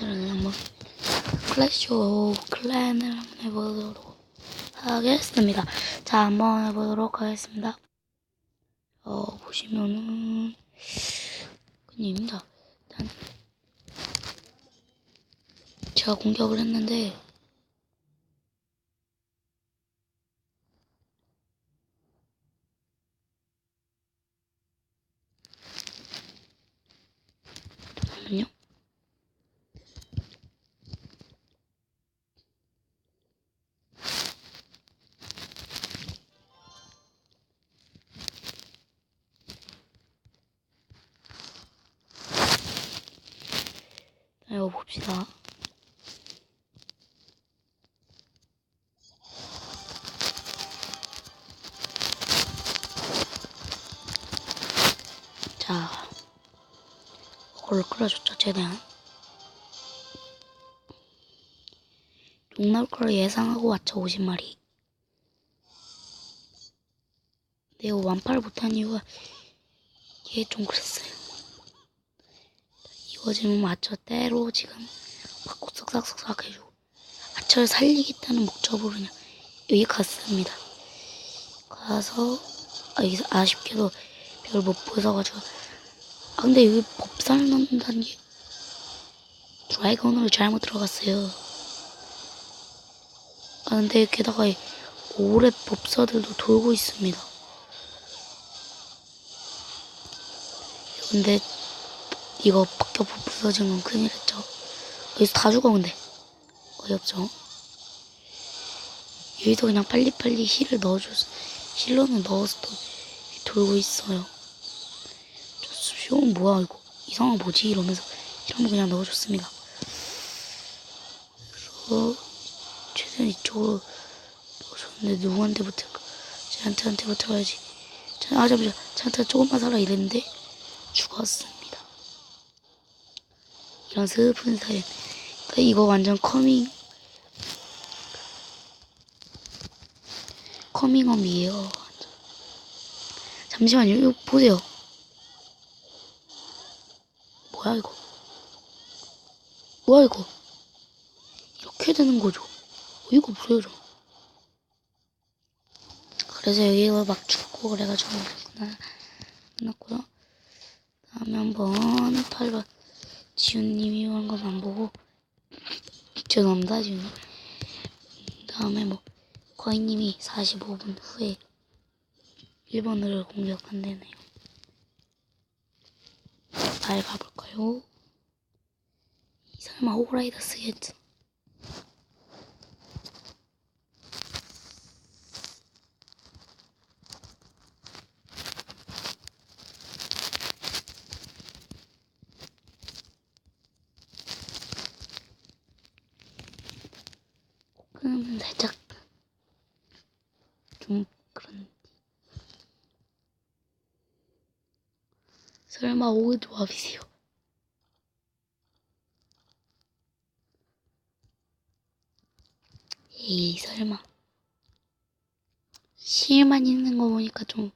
오늘은 한번 클래시 오브 클랜을 한번 해보도록 하겠습니다. 자, 한번 해보도록 하겠습니다. 어, 보시면은, 그님입니다. 일단, 제가 공격을 했는데, 잠깐만요. 이거 봅시다. 자, 그걸 끌어줬죠, 최대한. 용 나올 걸 예상하고 왔죠, 50마리. 근데 이거 완파를 못한 이유가 이게 좀 그랬어요. 맞춰 때로 지금 확 싹싹싹 해주고 아처를 살리겠다는 목적으로 그냥 여기 갔습니다. 가서 아, 여기서 아쉽게도 별 못 보여서가지고 아 근데 여기 법살 넣는다는 게 드라이건으로 잘못 들어갔어요. 아 근데 게다가 이 오래 법사들도 돌고 있습니다. 근데 이거 바뀌어 부서진 건 큰일 했죠. 여기서 다 죽어 근데 어이없죠. 여기서 그냥 빨리빨리 힐을 넣어줘서 힐러는 넣어서 또 돌고 있어요. 저 수시온 뭐야 이거 이상한 뭐지 이러면서 힐 한번 그냥 넣어줬습니다. 그래서 최대한 이쪽으로 넣어줬는데 누구한테 붙을까? 쟤한테 한테 붙어야지. 아 잠시만 쟤한테 조금만 살아 이랬는데 죽었습니다. 이런 슬픈 사연. 이거 완전 커밍 커밍엄이에요. 완전. 잠시만요. 이거 보세요. 뭐야 이거? 뭐야 이거? 이렇게 되는 거죠. 이거 보세요 좀. 그래서 여기가 막 죽고 그래가지고. 끝났고요. 다음에 한번 8번 지훈님이 오는 건안 보고 죄송합니다 지훈님 다음에 뭐 거인님이 45분 후에 1번을 공격한다네요 잘 가볼까요? 이 설마 호라이더 쓰겠죠? 끊으면 살짝 좀 그런 설마 오조합이세요? 에이 설마. 실만 있는 거 보니까 좀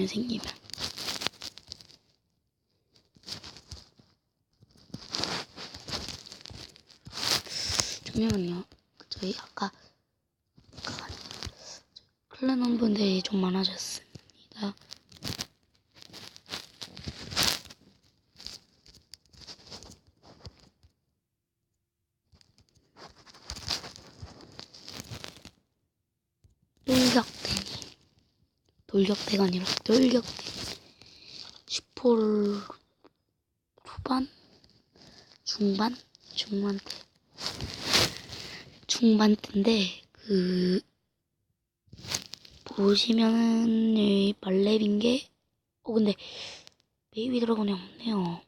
반여 생기면 잠시만요. 저희 아까 클랜원 분들이 좀 많아졌습니다. 돌격대니 돌격대가 아니라 돌격대. 슈퍼를 초반? 중반? 중반 때. 중반 때인데 그 보시면은 이 말렙인 게어 근데 베이비 드래곤이 없네요.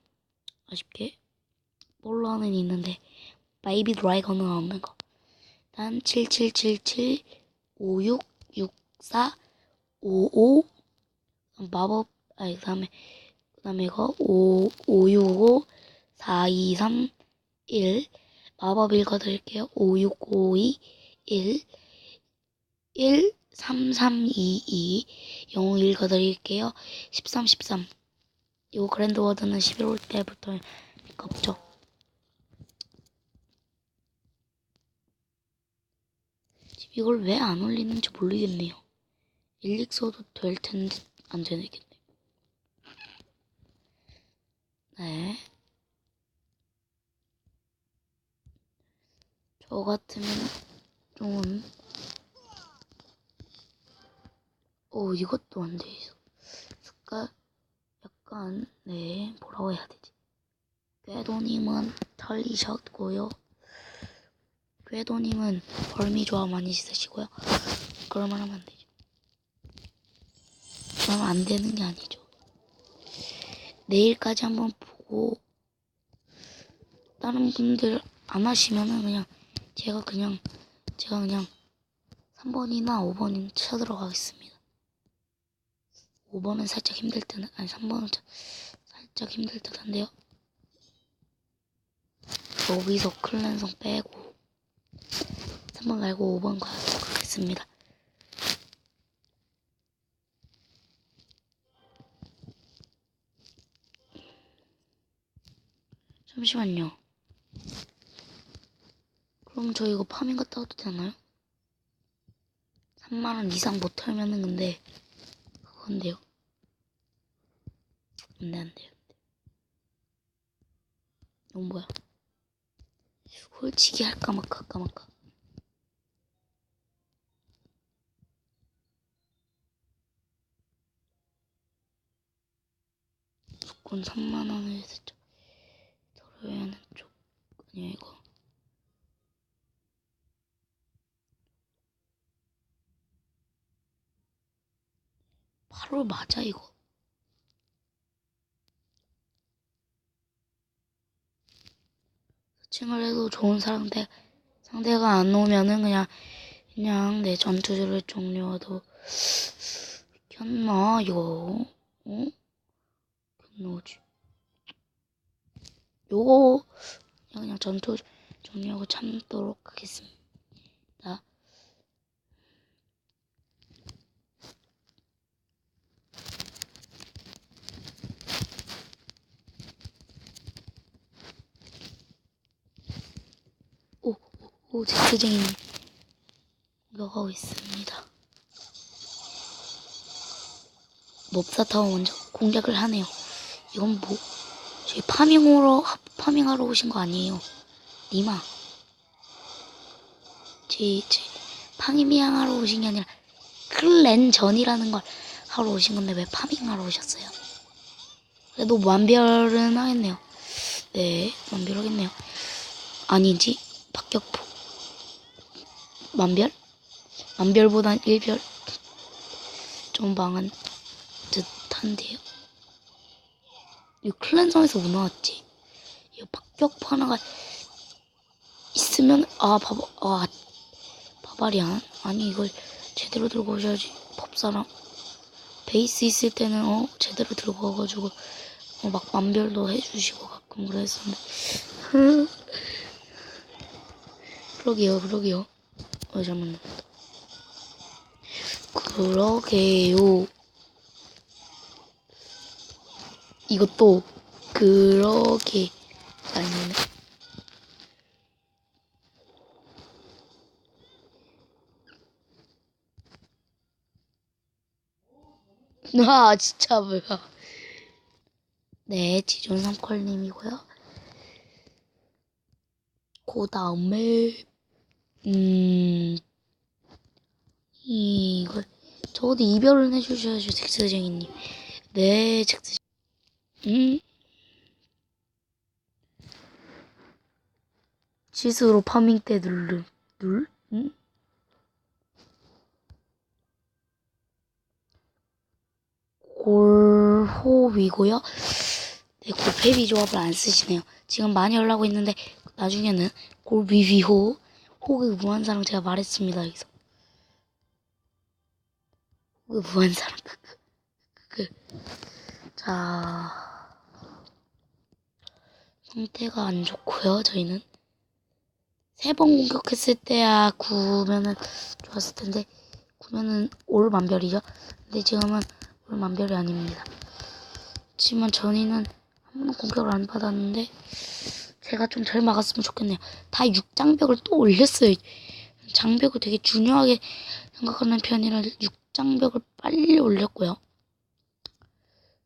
아쉽게. 몰라는 있는데 베이비 드래곤은 없는 거. 일단 7777 5664 55 마법 아니 그다음에 그다음에 이거 5 565 423 1 마법 읽어 드릴게요. 5652 1 1 3322 영어 읽어 드릴게요. 13 13 요 그랜드 워드는 11월 때부터 없죠. 이걸 왜 안 올리는지 모르겠네요. 일릭서도 될 텐데 안 되겠네. 네. 저 같으면 좀, 어, 이것도 안 돼 있어. 색깔, 약간, 네, 뭐라고 해야 되지? 궤도님은 털리셨고요. 궤도님은 벌미 조합 많이 쓰시고요. 그러면 하면 안 되죠. 그러면 안 되는 게 아니죠. 내일까지 한번 보고, 다른 분들 안 하시면은 그냥 제가 그냥, 제가 그냥 3번이나 5번이 쳐들어가겠습니다. 5번은 살짝 힘들 듯, 아니 3번은 살짝 힘들 듯 한데요. 여기서 클랜성 빼고 3번 말고 5번 가도록 하겠습니다. 잠시만요. 그럼 저 이거 파밍 갔다 와도 되나요? 3만원 이상 못 털면은 근데 그건데요. 안돼 안돼 안돼. 이건 뭐야? 홀치기 할까 말까 할까 말까. 무조건 3만 원을 진짜 하는 쪽 아니야 이거. 바로 맞아 이거. 서칭을 해도 좋은 상대 상대가 안 오면은 그냥 그냥 내 전투를 종료해도 켰나 이거 어? 켰나지 요거 그냥, 전투 종료하고 참도록 하겠습니다. 오, 오, 오, 잭스쟁이님 올라가고 있습니다. 몹사타워 먼저 공략을 하네요. 이건 뭐, 저희 파밍으로, 파밍하러 오신 거 아니에요. 니마. 제, 제, 파밍하러 오신 게 아니라, 클랜 전이라는 걸 하러 오신 건데 왜 파밍하러 오셨어요? 그래도 완별은 하겠네요. 네, 완별하겠네요. 아니지, 박격포. 만별? 만별보단 일별. 좀 망한 듯한데요. 이 클랜성에서 뭐 나왔지? 이 박격포 하나가 있으면, 아, 바바, 아, 바바리안? 아니, 이걸 제대로 들고 오셔야지. 법사랑. 베이스 있을 때는, 어, 제대로 들고 와가지고, 어, 막 만별도 해주시고 가끔 그랬었는데. 그러게요, 그러게요. 어, 나왔다. 그러게요. 이것도, 그러게, 아니네. 아, 진짜 뭐야. 네, 지존 삼컬님이고요. 그 다음에, 음, 이걸, 저도 이별을 해주셔야죠, 잭스쟁이님. 네, 잭스, 음. 시스로 파밍 때 누르, 눌? 음? 골호위고요. 네, 골패비 조합을 안 쓰시네요. 지금 많이 하려고 했는데 나중에는 골비비호 호그 무한사랑 제가 말했습니다 여기서 호그 무한사랑 크크 크크 자 상태가 안 좋고요 저희는 세 번 공격했을 때야 구면은 좋았을 텐데 구면은 올 만별이죠 근데 지금은 올 만별이 아닙니다 하지만 전이는 한 번도 공격을 안 받았는데 제가 좀 잘 막았으면 좋겠네요. 다 6장벽을 또 올렸어요. 장벽을 되게 중요하게 생각하는 편이라 6장벽을 빨리 올렸고요.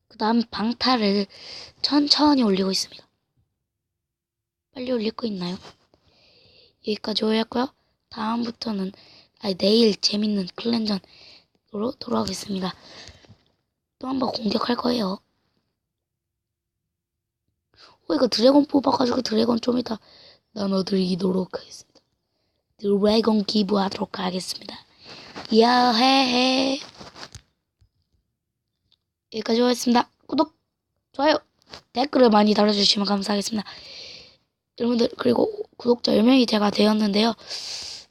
그 다음 방타를 천천히 올리고 있습니다. 빨리 올릴 거 있나요? 여기까지 오였고요. 다음부터는 아니, 내일 재밌는 클랜전으로 돌아오겠습니다. 또 한 번 공격할 거예요. 어, 이거 드래곤 뽑아가지고 드래곤 좀 이따 나눠드리도록 하겠습니다. 드래곤 기부하도록 하겠습니다. 야해해. 여기까지 오겠습니다. 구독, 좋아요, 댓글을 많이 달아주시면 감사하겠습니다. 여러분들, 그리고 구독자 10명이 제가 되었는데요.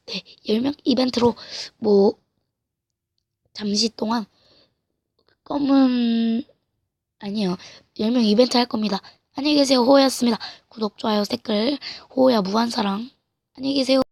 네, 10명 이벤트로 뭐, 잠시 동안 검은, 아니요. 10명 이벤트 할 겁니다. 안녕히 계세요. 호호였습니다. 구독, 좋아요, 댓글, 호호야 무한사랑. 안녕히 계세요.